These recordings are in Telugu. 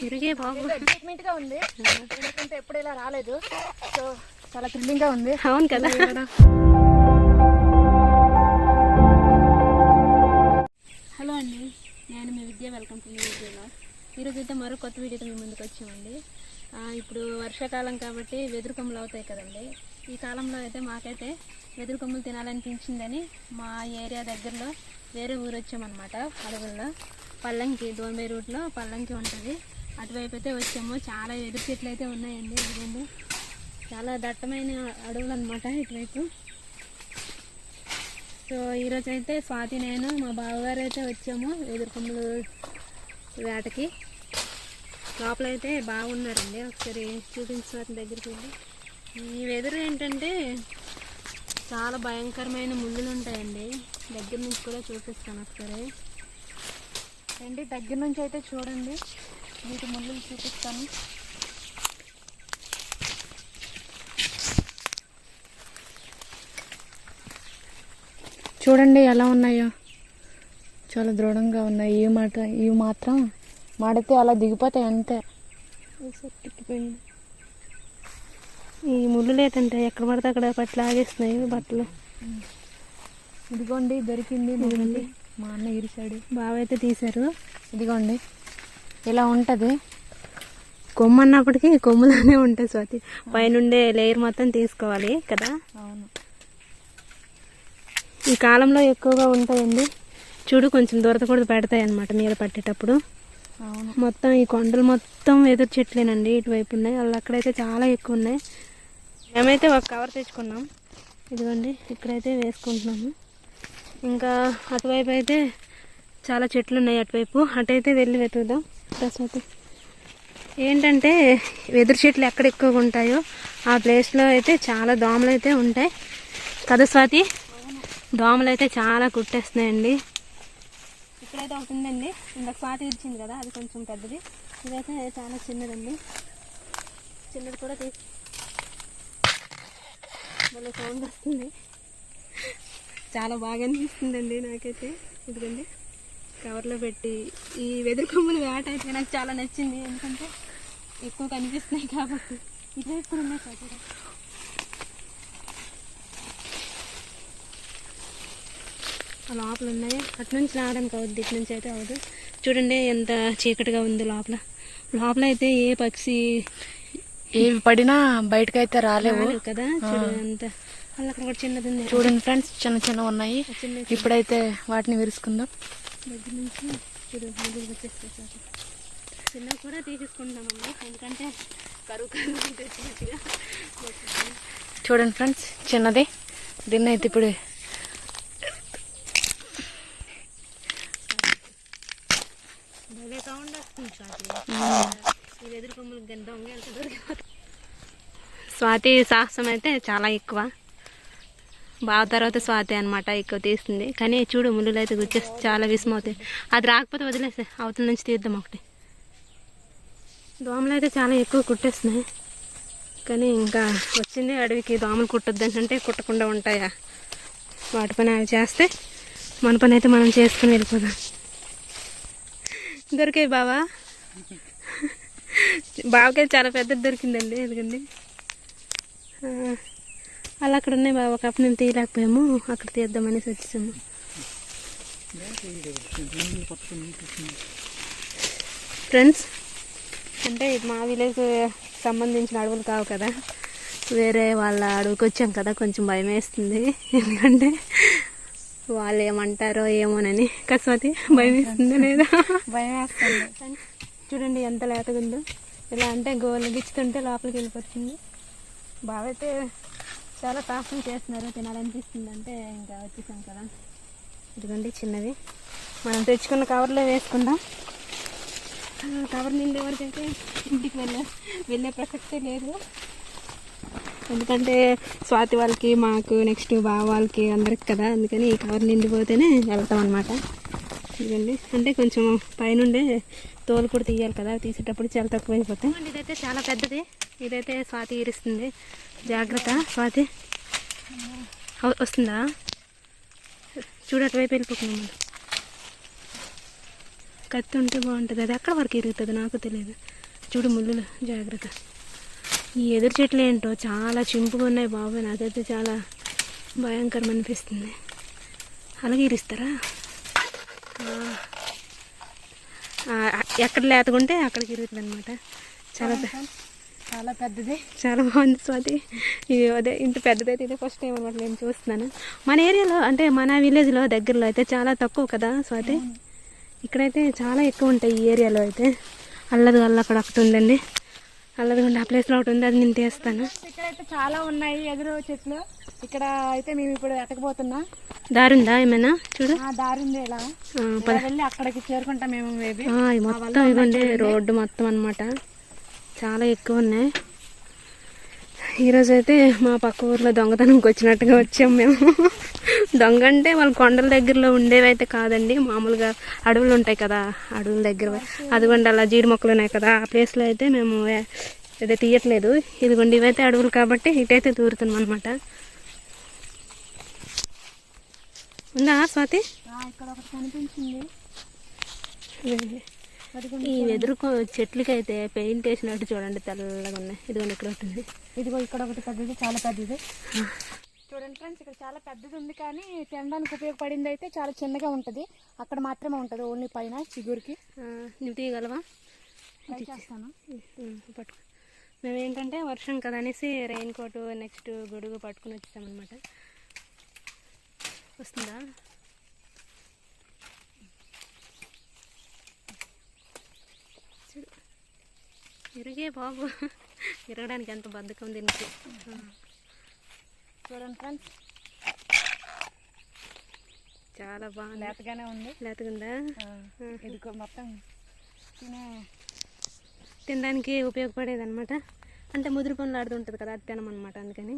తిరిగే బాబు. ఎక్సైట్మెంట్గా ఉంది. ఎందుకంటే ఎప్పుడు ఇలా రాలేదు. సో చాలా థ్రిల్లింగ్గా ఉంది. అవును కదా. హలో అండి. నేను మీ విద్య వెల్కమ్ టు మీ విద్య ఈరోజు అయితే మరో కొత్త వీడియోతో మీ ముందుకు వచ్చామండి. ఇప్పుడు వర్షాకాలం కాబట్టి వెదురు కొమ్మలు అవుతాయి కదండి. ఈ కాలంలో అయితే మాకైతే వెదురు కొమ్మలు తినాలనిపించిందని మా ఏరియా దగ్గరలో వేరే ఊరు వచ్చామన్నమాట. అడవుల్లో పల్లంకి దోంబై రూట్లో పల్లంకి ఉంటుంది. అటువైపు అయితే వచ్చాము. చాలా ఎదురు చెట్లు అయితే ఉన్నాయండి ఇదిగోండి చాలా దట్టమైన అడవులు అనమాట ఇటువైపు. సో ఈరోజు అయితే స్వాతి నేను మా బావగారు అయితే వచ్చాము ఎదుర్కొమ్మలు వేటకి. లోపల అయితే బాగున్నారండి ఒకసారి చూపించి స్వాతి దగ్గరికి వెళ్ళి. ఈ వెదురు ఏంటంటే చాలా భయంకరమైన ముళ్ళులు ఉంటాయండి. దగ్గర నుంచి కూడా చూపిస్తాను ఒకసారి. రండి దగ్గర నుంచి అయితే చూడండి. వీటి ముళ్ళు చూపిస్తాను. చూడండి ఎలా ఉన్నాయో. చాలా దృఢంగా ఉన్నాయి. ఇవి మాట ఇవి మాత్రం మాడితే అలా దిగిపోతాయి అంతే. ఈ ముళ్ళులు ఏంటంటే ఎక్కడ పడితే అక్కడ పట్టి లాగేస్తున్నాయి బట్టలు. ఇదిగోండి దొరికింది మా అన్న ఇరిసాడు బాగా అయితే తీశారు. ఇదిగోండి. ఇలా ఉంటుంది. కొమ్మ అన్నప్పటికీ కొమ్ములానే ఉంటాయి స్వాతి. పైనుండే లేయర్ మొత్తం తీసుకోవాలి కదా? అవును. ఈ కాలంలో ఎక్కువగా ఉంటాయండి. చూడు కొంచెం దూరత కూడా పెడతాయి అన్నమాట మీద పట్టేటప్పుడు. అవును. మొత్తం ఈ కొండలు మొత్తం ఎదురు చెట్లేనండి. ఇటువైపు ఉన్నాయి. వాళ్ళు అక్కడైతే చాలా ఎక్కువ ఉన్నాయి. మేమైతే ఒక కవర్ తెచ్చుకున్నాం. ఇదిగోండి ఇక్కడైతే వేసుకుంటున్నాము. ఇంకా అటువైపు అయితే చాలా చెట్లు ఉన్నాయి అటువైపు. అటైతే వెళ్ళి వెతుకుదాం. ప్రస్తుతం ఏంటంటే వెదురు చెట్లు ఎక్కడ ఎక్కువగా ఉంటాయో ఆ ప్లేస్లో అయితే చాలా దోమలు అయితే ఉంటాయి. కదా స్వాతి? దోమలు అయితే చాలా కుట్టేస్తున్నాయండి. ఇక్కడైతే ఒకటి ఉందండి. ఇందాక స్వాతి ఇచ్చింది కదా అది కొంచెం పెద్దది. ఇదైతే చాలా చిన్నదండి. చిన్నది కూడా తీసి మళ్ళీ సౌండ్ వస్తుంది. చాలా బాగా అనిపిస్తుందండి నాకైతే. ఇదిగండి. కవర్లో పెట్టి ఈ వెదురు కొమ్మలు వేట అయితే నాకు చాలా నచ్చింది. ఎందుకంటే ఎక్కువ కనిపిస్తున్నాయి కాబట్టి. ఇటువైపు కూడా ఉన్నాయి. ఆ లోపల ఉన్నాయి. అటు నుంచి రావడానికి అవుద్ది ఇటు నుంచి అయితే అవ్వదు చూడండి ఎంత చీకటిగా ఉంది లోపల. లోపల అయితే ఏ పక్షి ఏవి పడినా బయటకు అయితే రాలేవు కదా. చూడు అంత చిన్నది చూడండి ఫ్రెండ్స్ చిన్న చిన్న ఉన్నాయి. ఇప్పుడైతే వాటిని సార్ చిన్న కూడా తీసేసుకుంటామండి ఎందుకంటే కరువు. చూడండి ఫ్రెండ్స్ చిన్నది. దీన్ని అయితే ఇప్పుడు. స్వాతి సాహసం అయితే చాలా ఎక్కువ. బావ తర్వాత స్వాతి అనమాట ఎక్కువ తీస్తుంది. కానీ చూడు ముళ్ళు అయితే గుచ్చేసి చాలా విషమవుతాయి అది రాకపోతే వదిలేసే అవతల నుంచి తీద్దాం ఒకటి. దోమలు అయితే చాలా ఎక్కువ కుట్టేస్తున్నాయి. కానీ ఇంకా వచ్చింది అడవికి దోమలు కుట్టొద్దని అంటే కుట్టకుండా ఉంటాయా? వాటి పని అవి చేస్తే మన పని అయితే మనం చేసుకుని వెళ్ళిపోదాం. దొరికాయి బావా? బావకైతే చాలా పెద్దది దొరికిందండి ఎందుకండి? అలా అక్కడ ఉన్నాయి బాబు. ఒకప్పుడు మేము తీయలేకపోయాము. అక్కడ తీద్దామనేసి వచ్చేసాము. ఫ్రెండ్స్ అంటే మా విలేజ్ సంబంధించిన అడవులు కావు కదా. వేరే వాళ్ళ అడవికి వచ్చాం కదా. కొంచెం భయం వేస్తుంది. ఎందుకంటే వాళ్ళు ఏమంటారో ఏమోనని. కస్మతి భయం వేస్తుంది లేదా? భయం వేస్తుంది. చూడండి ఎంత లేతగా ఉందో. ఇలా అంటే గోళ్ళు గిచ్చుతుంటే లోపలికి వెళ్ళిపోతుంది. బాగా అయితే చాలా సాహసం చేస్తున్నారు తినాలనిపిస్తుంది అంటే ఇంకా వచ్చేసాం కదా. ఇదిగోండి చిన్నది మనం తెచ్చుకున్న కవర్లో వేసుకుందాం. కవర్ నిండే వరకైతే అయితే ఇంటికి వెళ్ళే వెళ్ళే ప్రసక్తే లేదు. ఎందుకంటే స్వాతి వాళ్ళకి మాకు నెక్స్ట్ బావ వాళ్ళకి అందరికి కదా అందుకని ఈ కవర్ నిండిపోతేనే వెళ్తాం అనమాట ఇదండి అంటే కొంచెం పైనుండే తోలు కూడా తీయాలి కదా తీసేటప్పుడు చాలా తక్కువ అయిపోతాయి ఇదైతే చాలా పెద్దది. ఇదైతే స్వాతి ఈరుస్తుంది జాగ్రత్త స్వాతి. వస్తుందా? చూడు అటువైపు వెళ్ళిపోతున్నాం కత్తి ఉంటే బాగుంటుంది. అది ఎక్కడ వరకు ఇరుగుతుంది నాకు తెలియదు. చూడు ముళ్ళులు జాగ్రత్త. ఈ ఎదురు చెట్లు ఏంటో చాలా చింపుగా ఉన్నాయి బాబు. నాకైతే చాలా భయంకరం అనిపిస్తుంది. అలాగే ఇరుస్తారా? ఎక్కడ లేతకుంటే అక్కడికి ఇరుగుతుంది అనమాట చాలా చాలా పెద్దది. చాలా బాగుంది స్వాతి. ఇది అదే ఇంత పెద్దదైతే ఇదే ఫస్ట్ టైం అనమాట నేను చూస్తున్నాను. మన ఏరియాలో అంటే మన విలేజ్లో దగ్గరలో అయితే చాలా తక్కువ కదా స్వాతి? ఇక్కడైతే చాలా ఎక్కువ ఉంటాయి ఈ ఏరియాలో అయితే. అల్లది అల్ల అక్కడ ఒకటి ఉందండి. అల్లది ఆ ప్లేస్లో ఒకటి ఉంది అది నేను తీస్తాను. ఇక్కడైతే చాలా ఉన్నాయి ఎదురు చెట్లు. ఇక్కడ అయితే మేము ఇప్పుడు ఎతకపోతున్నా. దారుందా ఏమైనా? చూడు. ఆ దారి ఉంది ఇలా వెళ్ళి అక్కడికి చేరుకుంటాం మేము మొత్తం ఇవ్వండి రోడ్డు మొత్తం అన్నమాట. చాలా ఎక్కువ ఉన్నాయి. ఈరోజు అయితే మా పక్క ఊర్లో దొంగతనంకి వచ్చినట్టుగా వచ్చాం మేము. దొంగ అంటే వాళ్ళ కొండల దగ్గరలో ఉండేవి అయితే కాదండి. మామూలుగా అడవులు ఉంటాయి కదా అడవుల దగ్గర. అదిగోండి అలా జీడి మొక్కలు ఉన్నాయి కదా ఆ ప్లేస్లో అయితే మేము అదే తీయట్లేదు. ఇదిగోండి ఇవైతే అడవులు కాబట్టి ఇటైతే దూరుతున్నాం అనమాట ఉందా స్వాతి? ఇక్కడ ఒకటి కనిపించింది. ఈ వెదురు చెట్లకి అయితే పెయింట్ వేసినట్టు చూడండి తెల్లగా ఉన్నాయి. ఇదిగోండి ఇక్కడ ఒకటి ఉంది. ఇదిగో ఇక్కడ ఒకటి పెద్దది చాలా పెద్దది. చూడండి ఫ్రెండ్స్ ఇక్కడ చాలా పెద్దది ఉంది కానీ తినడానికి ఉపయోగపడింది అయితే చాలా చిన్నగా ఉంటది. అక్కడ మాత్రమే ఉంటది ఓన్లీ పైన చిగురికి. నువ్వు తీయగలవా? చేస్తాను. పట్టుకో. మేము ఏంటంటే వర్షం కదా అనేసి రెయిన్ కోట్ నెక్స్ట్ గొడుగు పట్టుకుని వచ్చామన్నమాట వస్తుందా? ఇరిగే బాబు. ఇరగడానికి ఎంత బద్ధకం దీనికి. చూడండి ఫ్రెండ్స్. చాలా బాగుంది. లేతగానే ఉంది. లేతగుందా? ఆ, ఇదిగో మొత్తం తినే తినడానికి ఉపయోగపడేది అనమాట అంటే ముదిరి పనులు ఆడుతుంటుంది కదా అది తినమన్నమాట అందుకని.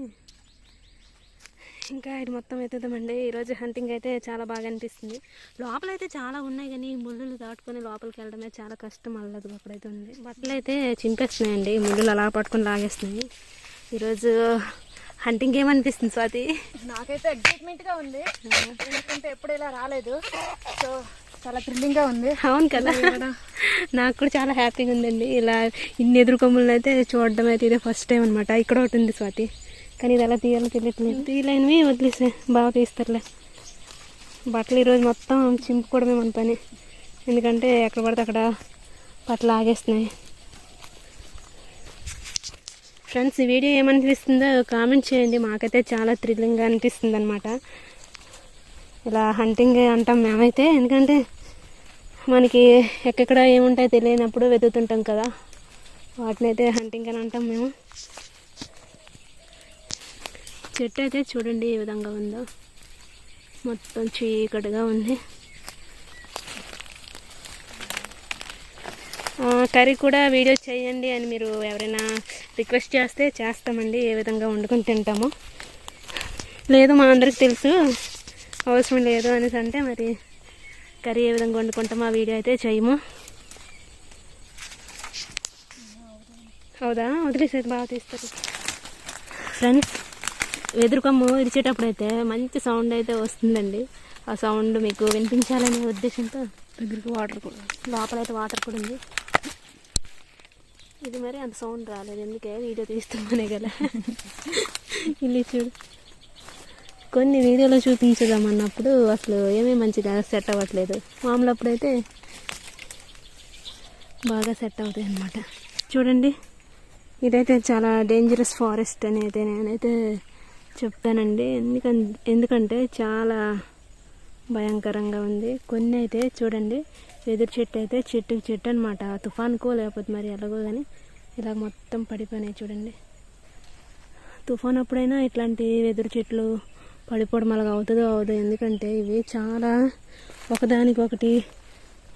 ఇంకా ఇది మొత్తం ఎత్తుదామండి. ఈరోజు హంటింగ్ అయితే చాలా బాగా అనిపిస్తుంది. లోపల అయితే చాలా ఉన్నాయి కానీ ఈ ముళ్ళులు దాటుకొని లోపలికి వెళ్ళడమే చాలా కష్టం అల్లదు అక్కడైతే ఉంది. బట్టలు అయితే చింపేస్తున్నాయండి. ఈ ముళ్ళులు అలా పట్టుకొని లాగేస్తున్నాయి. ఈరోజు హంటింగ్ ఏమనిపిస్తుంది స్వాతి? నాకైతే ఎగ్జైట్మెంట్గా ఉంది. ఎందుకంటే ఎప్పుడు ఇలా రాలేదు. సో చాలా థ్రిల్లింగ్గా ఉంది. అవును కదా? నాకు కూడా చాలా హ్యాపీగా ఉందండి. ఇలా ఇన్ని ఎదురు కొమ్ములను అయితే చూడడం అయితే ఇదే ఫస్ట్ టైం అనమాట ఇక్కడ ఒకటి ఉంది స్వాతి. కానీ ఇది ఎలా తీయాలో తెలియట్లేదు. తీయలేనివి వదిలేసే బాగా తీస్తారులే. బట్టలు ఈరోజు మొత్తం చింపుకోవడమే మన పని. ఎందుకంటే ఎక్కడ పడితే అక్కడ బట్టలు ఆగేస్తున్నాయి. ఫ్రెండ్స్ ఈ వీడియో ఏమనిపిస్తుందో కామెంట్ చేయండి. మాకైతే చాలా థ్రిల్లింగ్గా అనిపిస్తుంది అనమాట ఇలా హంటింగ్ అంటాం మేమైతే. ఎందుకంటే మనకి ఎక్కడెక్కడ ఏముంటాయో తెలియనప్పుడు వెతుకుతుంటాం కదా. వాటిని అయితే హంటింగ్ అని అంటాం మేము. చెట్టు అయితే చూడండి ఏ విధంగా ఉందో. మొత్తం చీకటిగా ఉంది. కర్రీ కూడా వీడియో చేయండి అని మీరు ఎవరైనా రిక్వెస్ట్ చేస్తే చేస్తామండి. ఏ విధంగా వండుకొని తింటాము. లేదు మా అందరికి తెలుసు. అవసరం లేదు అనేసి అంటే మరి కర్రీ ఏ విధంగా వండుకుంటామో ఆ వీడియో అయితే చేయము. అవుదా వదిలేసేది బాగా తీస్తారు. ఫ్రెండ్స్ వెదురుకమ్ము ఇరిచేటప్పుడు అయితే మంచి సౌండ్ అయితే వస్తుందండి. ఆ సౌండ్ మీకు వినిపించాలనే ఉద్దేశంతో దగ్గరికి వాటర్ కూడా లోపలైతే వాటర్ కూడా ఉంది. ఇది మరి అంత సౌండ్ రాలేదు ఎందుకే వీడియో తీస్తున్నానే కదా. ఇల్లు చూడు. కొన్ని వీడియోలో చూపించదామన్నప్పుడు అసలు ఏమీ మంచిగా సెట్ అవ్వట్లేదు. మామూలు అప్పుడైతే బాగా సెట్ అవుతాయి అన్నమాట. చూడండి. ఇదైతే చాలా డేంజరస్ ఫారెస్ట్ అని అయితే నేనైతే చెప్తానండి. ఎందుకన్ ఎందుకంటే చాలా భయంకరంగా ఉంది. కొన్ని అయితే చూడండి వెదురు చెట్టు అయితే చెట్టుకి చెట్టు అనమాట తుఫాన్కో లేకపోతే మరి ఎలాగో కానీ ఇలా మొత్తం పడిపోయినాయి చూడండి. తుఫాన్ అప్పుడైనా ఇట్లాంటి వెదురు చెట్లు పడిపోవడం అలాగ అవుతుందో అవదో ఎందుకంటే ఇవి చాలా ఒకదానికొకటి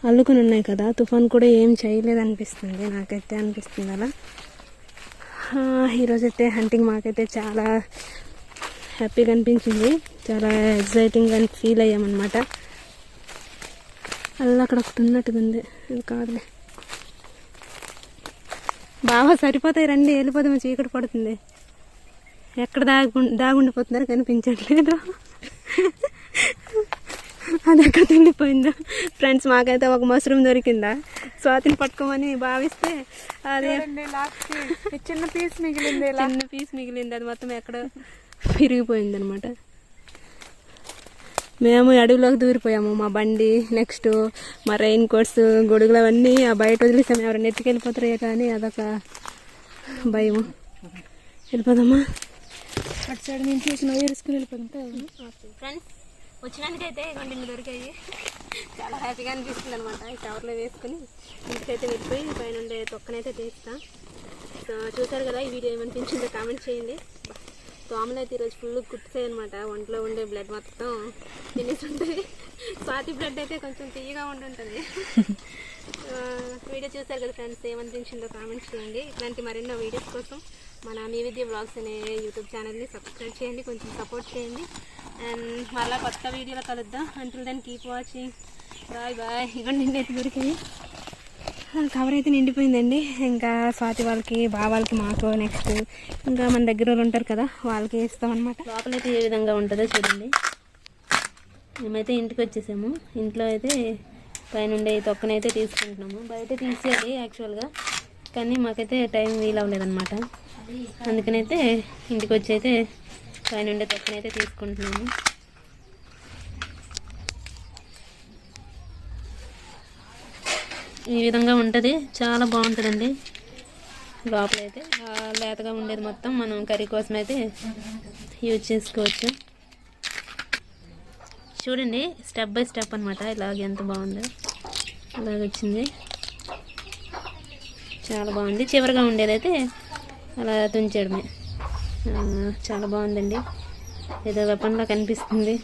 అల్లుకుని ఉన్నాయి కదా. తుఫాన్ కూడా ఏం చేయలేదు అనిపిస్తుంది నాకైతే అనిపిస్తుంది అలా. ఈరోజైతే హంటింగ్ మాకైతే చాలా హ్యాపీగా అనిపించింది. చాలా ఎగ్జైటింగ్గా ఫీల్ అయ్యామన్నమాట. అలా అక్కడ ఒకటి ఉన్నట్టుగా ఉంది. ఇది కాదులే. బాగా సరిపోతాయి రండి వెళ్ళిపోదాం చీకటి పడుతుంది. ఎక్కడ దాగు దాగుండిపోతున్నారో కనిపించట్లేదు. అది ఎక్కడ వెళ్ళిపోయిందో ఫ్రెండ్స్ మాకైతే ఒక మష్రూమ్ దొరికిందా? స్వాతిని పట్టుకోమని భావిస్తే అది చిన్న పీస్ మిగిలింది చిన్న పీస్ మిగిలింది. అది మొత్తం ఎక్కడ విరిగిపోయిందనమాట. మేము అడవిలోకి దూరిపోయాము. మా బండి నెక్స్ట్ మా రెయిన్ కోట్స్ గొడుగులు అవన్నీ ఆ బయట వదిలేసాము ఎవరైనా ఎత్తుకెళ్ళిపోతారే కానీ అదొక భయం వెళ్ళిపోదామా? అటు సైడ్ నుంచి చూసిన వేరుసుకుని వెళ్ళిపోతుంటే ఫ్రెండ్స్ వచ్చినందుకైతే రెండు ఇన్ని దొరికాయి. చాలా హ్యాపీగా అనిపిస్తుంది అనమాట. ఈ కవర్లో వేసుకుని ఇంటికైతే వెళ్ళిపోయి పైన ఉండే తొక్కనైతే తీస్తా. సో చూసారు కదా ఈ వీడియో ఏమనిపించిందో కామెంట్ చేయండి. బా, దోమలు అయితే ఈరోజు ఫుల్ కుట్టుతాయి అనమాట ఒంట్లో ఉండే బ్లడ్ మొత్తం తినేసి స్వాతి బ్లడ్ అయితే కొంచెం తీయగా ఉండుంటుంది. వీడియో చూసారు కదా ఫ్రెండ్స్ ఏమనిపించిందో కామెంట్ చేయండి. ఇట్లాంటి మరెన్నో వీడియోస్ కోసం మన మీ విద్య బ్లాగ్స్ అనే యూట్యూబ్ ఛానల్ని సబ్స్క్రైబ్ చేయండి కొంచెం సపోర్ట్ చేయండి. అండ్ మళ్ళీ కొత్త వీడియోలో కలుద్దాం. అంటుల్ దాన్ని కీప్ వాచింగ్ బాయ్ బాయ్ ఇవ్వండి నిన్నైతే దొరికాయి కవర్ అయితే నిండిపోయిందండి. ఇంకా స్వాతి వాళ్ళకి బావాళ్ళకి మాకు నెక్స్ట్ ఇంకా మన దగ్గర వాళ్ళు ఉంటారు కదా వాళ్ళకి ఇస్తాం అనమాట లోపలైతే ఏ విధంగా ఉంటుందో చూడండి. మేమైతే ఇంటికి వచ్చేసాము. ఇంట్లో అయితే పైనుండే ఉండే తొక్కనైతే తీసుకుంటున్నాము. బయట తీసేయాలి యాక్చువల్గా కానీ మాకైతే టైం వీలవ్వలేదన్నమాట అందుకనైతే ఇంటికి వచ్చి అయితే పైనుండే తొక్కనైతే తీసుకుంటున్నాము. ఈ విధంగా ఉంటుంది. చాలా బాగుంటుందండి. లోపలైతే అయితే లేతగా ఉండేది మొత్తం మనం కర్రీ కోసం అయితే యూజ్ చేసుకోవచ్చు. చూడండి స్టెప్ బై స్టెప్ అనమాట ఇలాగ ఎంత బాగుందో. ఇలాగ వచ్చింది. చాలా బాగుంది. చివరిగా ఉండేదైతే అలా తుంచడమే చాలా బాగుందండి. ఏదో వెపన్లా కనిపిస్తుంది.